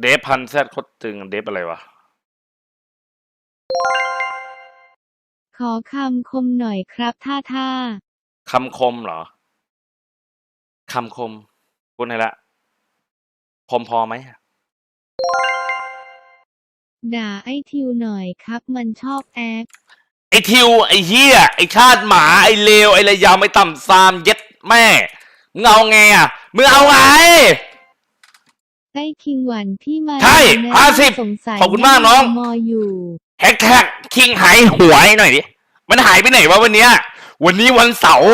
เดฟพันแซดโคตรตึงเดฟอะไรวะ ขอคำคมหน่อยครับท่าท่าคำคมเหรอ คำคมพูดให้ละ คมพอไหม ด่าไอ้ทิวหน่อยครับ มันชอบแอคไอทิว ไอเฮียไอชาติหมา ไอเลว ไอระยำไอต่ำซาม เย็ดแม่ มึงเอาไงอะ มึงเอาไง ไอ้คิงหวันที่มาใช่ในห้าสิบสงสัยขอบคุณมากน้อง มออยู่แฮกแท็กคิงหายหัวให้หน่อยดิ มันหายไปไหนวะวันเนี้ย วันนี้วันเสาร์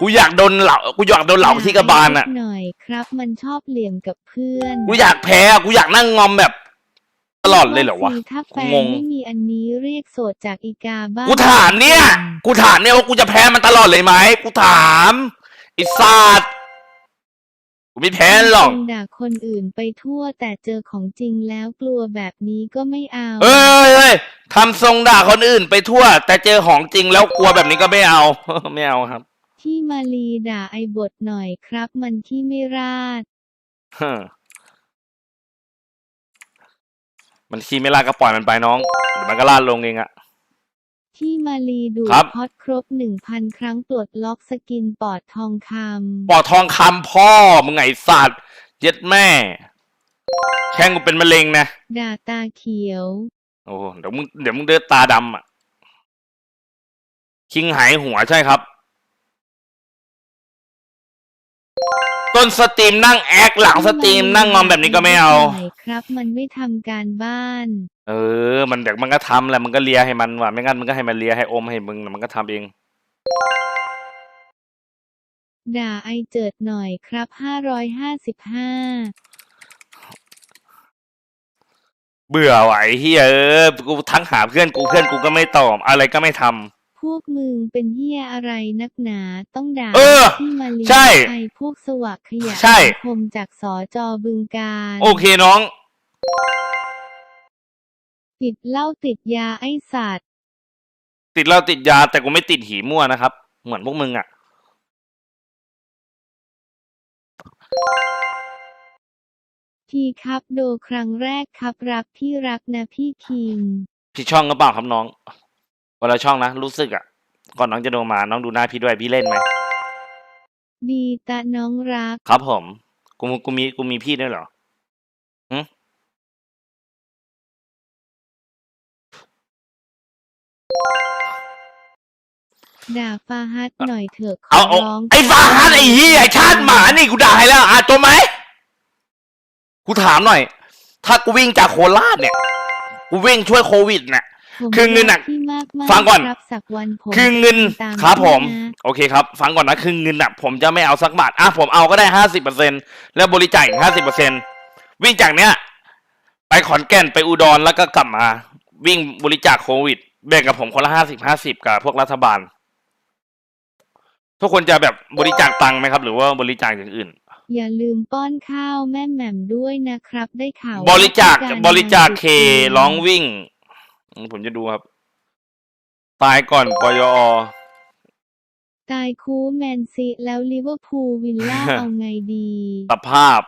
กูอยากโดนเหล่า กูอยากโดนเหล่าที่กระบาลอะด่ไอ้ทิวหน่อยครับ มันชอบเหลี่ยมกับเพื่อนกูอยากแพ้อะกูอยากนั่งงอมแบบ ตลอดเลยเหรอวะาถ้าแฟนงง ไม่มีอันนี้เรียกโสดจากอีกาบ้างกูถามเนี่ย กูถามเนี่ยว่ากูจะแพ้มันตลอดเลยไหม กูถามไอ้ศาสตร์ กูไม่แพ้หรอกคงด่าคนอื่นไปทั่วแต่เจอของจริงแล้วกลัวแบบนี้ก็ไม่เอาเอ้ยเอ้ยทำทรงด่าคนอื่นไปทั่ว แต่เจอของจริงแล้วกลัวแบบนี้ก็ไม่เอา ไม่เอาครับ ที่มาลีด่าไอบทหน่อยครับ มันที่ไม่ราดเฮ้อมันขี้ไม่ลาดก็ปล่อยมันไปน้องเดี๋ยวมันก็ลาดลงเองอะ ที่มาลีดูครับ ฮอตครบหนึ่งพันครั้งปลดล็อกสกินปอดทองคปอดทองคำพ่อมึงไงสัตว์เย็ดแม่ แช่งกูเป็นมะเร็งนะำด่าตาเขียว โอ้โหเดี๋ยวมึงเดี๋ยวมึงเดินตาดำอะ คิงหายหัวใช่ครับ ต้นสตรีมนั่งแอคหลังสตรีมนั่งงอมแบบนี้ก็ไม่เอา หน่อยครับ มันไม่ทำการบ้าน เออ มันเดี๋ยวมันก็ทำแหละมันก็เลียให้มันว่ะไม่งั้นมันก็ให้มันเลียให้อมให้มึงมันก็ทำเอง ด่าไอเจิดหน่อยครับห้าร้อยห้าสิบห้าเบื่อไหวะไอ้เฮียเออกูทักหาเพื่อนกูเพื่อนกูก็ไม่ตอบอะไรก็ไม่ทำ พวกมึงเป็นเฮียอะไรนักหนาต้องด่าเออที่มาลีใช่ไอพวกสวะขยะใช่สังคมจากสอจอบึงการโอเคน้อง ติดเหล้าติดยาไอสัตว์ ติดเหล้าติดยาแต่กูไม่ติดหีมั่วนะครับ เหมือนพวกมึงอะ ทีครับโดครั้งแรกครับรักพี่รักนะพี่คิงพี่ช่องก็เปล่าครับน้อง วันละช่องนะ รู้สึกอะ ก่อนน้องจะโดนมา น้องดูหน้าพี่ด้วย พี่เล่นไหม ดีตาน้องรัก ครับผม กูกูมีกูมีพี่ด้วยเหรอหึด่าฟาฮัดหน่อยเถอะขอเอาเอาร้องไอ้ฟาฮัดไอ้เหี้ยไอ้ชาติหมานี่กูด่าให้แล้วอะจบไหมกูถามหน่อย ถ้ากูวิ่งจากโคราชเนี่ย กูวิ่งช่วยโควิดเนี่ยผม คือเงินน่ะรัพี่มากมากฟังก่อนครับสักวันผมคือเงินตามครับผมพี่นะโอเคครับ ฟังก่อนนะคือเงินอะผมจะไม่เอาสักบาทอะผมเอาก็ได้ห้าสิบเปอร์เซ็นแล้วบริจาคอีกห้าสิบเปอร์เซ็นวิ่งจากเนี้ย ไปขอนแก่นไปอุดรแล้วก็กลับมา วิ่งบริจาคโควิดแบ่งกับผมคนละห้าสิบห้าสิบกับพวกรัฐบาล ทุกคนจะแบบบริจาคตังค์ไหมครับ หรือว่าบริจาคอย่างอื่น อย่าลืมป้อนข้าวแม่แหม่มด้วยนะครับ ได้ข่าวบริจาคว่บริจาคเคงานร้องวิ่งอืม ผมจะดูครับ ตายก่อนปยอ ตายคูแมนซีแล้วลิเวอร์พูลวิลล่าเอาไงดีสภาพ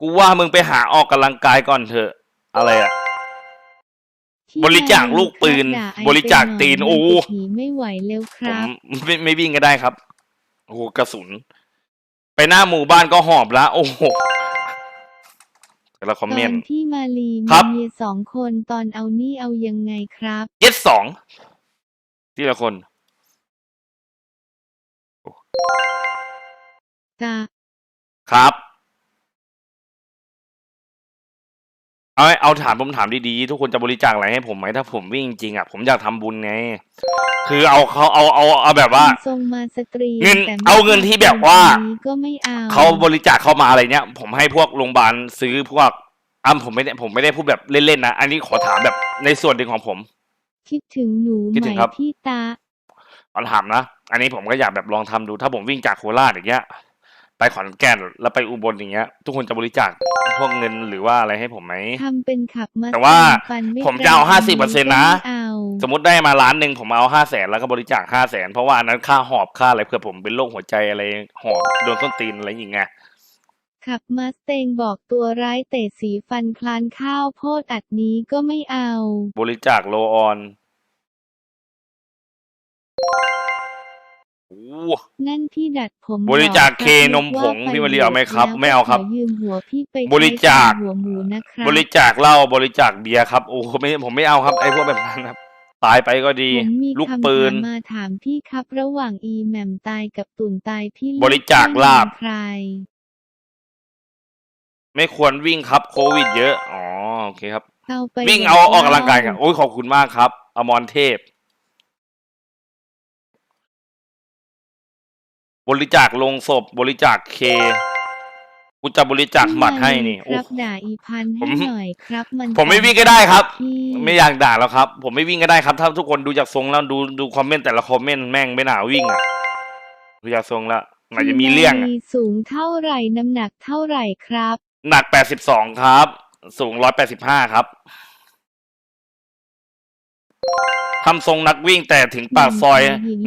กูว่ามึงไปหาออกกำลังกายก่อนเถอะ อะไรอะที่บริจาคลูกปืนด่าไอ้บริจาคตีนเป็หโอ้มัจะผีไม่ไหวแล้วคผมรับไม่ไม่วิ่งก็ได้ครับ โอ้โหกระสุน ไปหน้าหมู่บ้านก็หอบแล้วโอ้โห แต่ละคอมตเมอนนต์ที่มาลีครัมีบ เมียสองคนตอนเอานี่เอายังไงครับเย็ดสองที่ละคนตาครับ เอาเอาถามผมถามดีๆทุกคนจะบริจาคอะไรให้ผมไหมถ้าผมวิ่งจริงอะผมอยากทำบุญไงคือเอาเขาเอาเอาเอาแบบว่า ทรงมาสตรีมเงินแต่ไม่เอาเงินที่แบบว่าทำนี้ก็ไม่เอาเขาบริจาคเข้ามาอะไรเนี้ย ผมให้พวกโรงพยาบาลซื้อพวกอ้ำผมไม่ได้ผมไม่ได้พูดแบบเล่นๆนะอันนี้ขอถามแบบในส่วนหนึ่งของผม คิดถึงหนูคิดไหถึมงครับพี่ตาตอนถามนะอันนี้ผมก็อยากแบบลองทำดู ถ้าผมวิ่งจากโคราชอย่างเงี้ย ไปขอนแก่นแล้วไปอุบลอย่างเงี้ย ทุกคนจะบริจาคพวกเงินหรือว่าอะไรให้ผมไหมทำเป็นขับมาแต่ว่าฟันไผมจะเอาแรง50%นะไม่เอาสมมติได้มาล้านหนึ่งผมเอาห้าแสนแล้วก็บริจาคห้าแสนเพราะว่าอันนั้นค่าหอบค่าอะไรเผื่อผมเป็นโรคหัวใจอะไรหอบโดนต้นตีนอะไรอย่างเงี้ยขับมาสเตงบอกตัวร้ายเตะสีฟันคลานข้าวโพดอัดนี้ก็ไม่เอา บริจาคโลออน โอ้ นั่นที่ดัดผมบริจาคหอเครับนมผงนึกว่พี่มารีเอาไหมครับแล้วไม่เอาครับขยืมหัวพี่ไปบริจาคใช้หัวหมูนะครับบริจาคเหล้าบริจาคเบียร์ครับโอ้ไม่ผมไม่เอาครับไอ้พวกแบบนั้นครับ ตายไปก็ดี ผมมีลูกคำปืถานมมาถามพี่ครับ ระหว่างอีแหม่มตายกับตุ่นตายพี่เลือกบริจาคลาบ ใคร ไม่ควรวิ่งครับโควิดเยอะอ๋อโอเคครับ เอาไปวิ่งแดเอาออกกำลังกายเหกันล้โอ้ยขอบคุณมากครับ อมรเทพ บริจาคลงศพบริจาคเคกูจะบริจาคหมัดให้นี่คโอ้รับด่าอีพันผมให้หน่อยครับ มันผมไม่วิ่งก็ได้ครับพี่ไม่อยากด่าแล้วครับ ผมไม่วิ่งก็ได้ครับ ถ้าทุกคนดูจากทรงแล้วดูดูคอมเมนต์แต่ละคอมเมนต์แม่งไม่น่าวิ่งอะดูจากทรงแล้วอาจจะมีเรื่องอะพี่นาลีสูงเท่าไหร่น้ำหนักเท่าไหร่ครับ หนักแปดสิบสองครับ สูงร้อยแปดสิบห้าครับทำทรงนักวิ่งแต่ถึงปากซอยหญิง